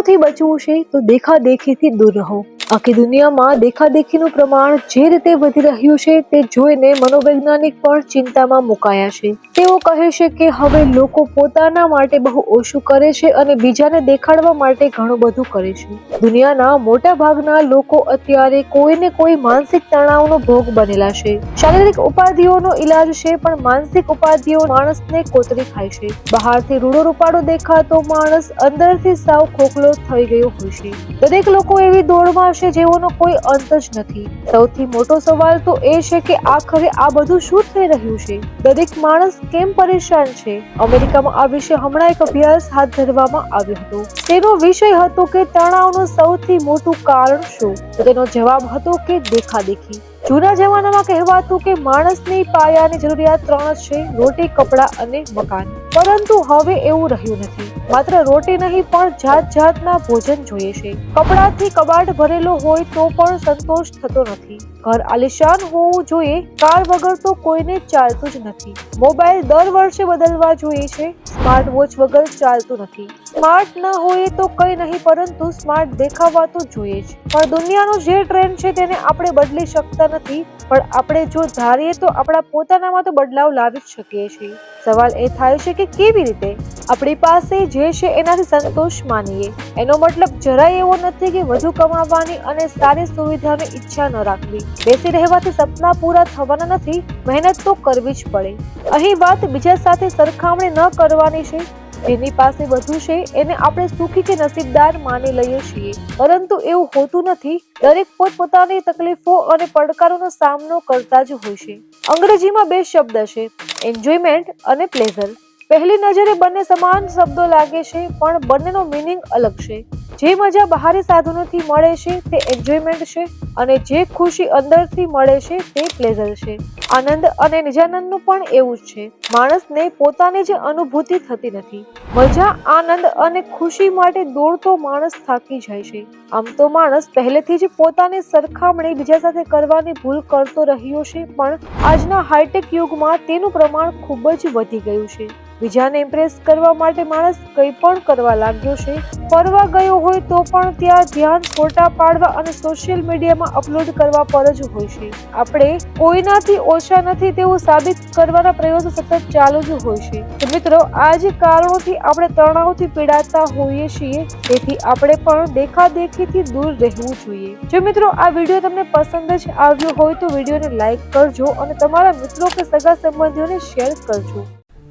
તણાવથી બચવું છે તો દેખાદેખીથી દૂર રહો. આખી દુનિયામાં દેખાદેખીનું પ્રમાણ જે રીતે વધી રહ્યું છે તે જોઈને મનોવૈજ્ઞાનિક પણ ચિંતામાં મુકાયા છે. તેઓ કહે છે કે હવે લોકો પોતાના માટે બહુ ઓછું કરે છે અને બીજાને દેખાડવા માટે ઘણું બધું કરે છે. દુનિયાના મોટા ભાગના લોકો અત્યારે કોઈને કોઈ માનસિક તણાવનો ભોગ બનેલા છે. શારીરિક ઉપાધિઓનો ઈલાજ છે પણ માનસિક ઉપાધિઓ માણસને કોતરી ખાય છે. બહારથી રૂડો રૂપાળો દેખાતો માણસ અંદરથી સાવ ખોખલો થઈ ગયો હોય છે. દરેક લોકો એવી દોડમાં છે જેઓનો કોઈ અંત જ નથી. સૌથી મોટો સવાલ તો એ છે કે આખરે આ બધું શું થઈ રહ્યું છે? દરેક માણસ કેમ પરેશાન છે? અમેરિકામાં આ વિશે હમણાં એક અભ્યાસ હાથ ધરવામાં આવ્યો હતો. તેનો વિષય હતો કે તણાવનું સૌથી મોટું કારણ શું? તેનો જવાબ હતો કે દેખાદેખી. જૂના જમાનામાં કહેવાતું કે માણસની પાયાની જરૂરિયાત ત્રણ છે, રોટી, કપડાં અને મકાન. પરંતુ હવે એવું રહ્યું નથી. માત્ર રોટી નહીં, પણ જાત જાતના ભોજન જોઈએ છે. કપડાથી કબાટ ભરેલો હોય તો પણ સંતોષ થતો નથી. ઘર આલિશાન હોવું જોઈએ, કાર વગર તો કોઈને ચાલતું જ નથી. મોબાઈલ દર વર્ષે બદલવા જોઈએ છે. સ્માર્ટ વોચ વગર ચાલતું નથી. સ્માર્ટ ન હોય તો કંઈ નહીં, પરંતુ સ્માર્ટ દેખાવા તો જોઈએ જ. પણ દુનિયાનો જે ટ્રેન્ડ છે તેને આપણે બદલી શકતા નથી. પણ આપણે જો ધારીએ તો આપણા પોતાનામાં તો બદલાવ લાવી જ શકીએ છીએ. સવાલ એ થાય છે કે કેવી રીતે આપણી પાસે જે છે એનાથી સંતોષ માનીએ. એનો મતલબ જરાય એવો નથી કે વધુ કમાવાની અને સારી સુવિધાની ઈચ્છા ન રાખવી. બેસી રહેવાથી સપના પૂરા થવાના નથી, મહેનત તો કરવી જ પડે. અહીં વાત બીજા સાથે સરખામણી ન કરવાની છે. જેની પાસે વધુ છે, એને આપણે સુખી કે નસીબદાર માની લઈએ છીએ. પરંતુ એવું હોતું નથી, દરેક પોતપોતાની તકલીફો અને પડકારોનો સામનો કરતા જ હોય છે. અંગ્રેજીમાં બે શબ્દ છે એન્જોયમેન્ટ અને પ્લેઝર પહેલી નજરે બંને સમાન શબ્દો લાગે છે, પણ બંનેનો મિનિંગ અલગ છે. જે મજા બહારી સાધનોથી મળે છે તે એન્જોયમેન્ટ છે અને જે ખુશી અંદરથી મળે છે તે પ્લેઝર છે. આનંદ અને નિજાનંદનું પણ એવું જ છે. માણસને પોતાની જ અનુભૂતિ થતી નથી. મજા, આનંદ અને ખુશી માટે દોડતો માણસ થાકી જાય છે. આમ તો માણસ પહેલેથી જ પોતાની સરખામણી બીજા સાથે કરવાની ભૂલ કરતો રહ્યો છે, પણ આજના હાઈટેક યુગમાં તેનું પ્રમાણ ખૂબ જ વધી ગયું છે. બીજાને ઇમ્પ્રેસ કરવા માટે માણસ કંઈ પણ કરવા લાગ્યો છે, ફરવા ગયો હોય તો પણ ત્યાં ધ્યાન ફોટા પાડવા અને સોશિયલ મીડિયામાં અપલોડ કરવા પર જ હોય છે. આપણે કોઈનાથી ઓછા નથી તેવું સાબિત કરવાના પ્રયાસો સતત ચાલુ જ હોય છે. મિત્રો, આ જ કારણોથી આપણે તણાવથી પીડાતા હોઈએ છીએ, તેથી આપણે પણ દેખાદેખીથી દૂર રહેવું જોઈએ. જો મિત્રો, આ વીડિયો તમને પસંદ જ આવ્યો હોય તો વિડીયોને લાઈક કરજો અને તમારા મિત્રો કે સગા સંબંધીઓને શેર કરજો.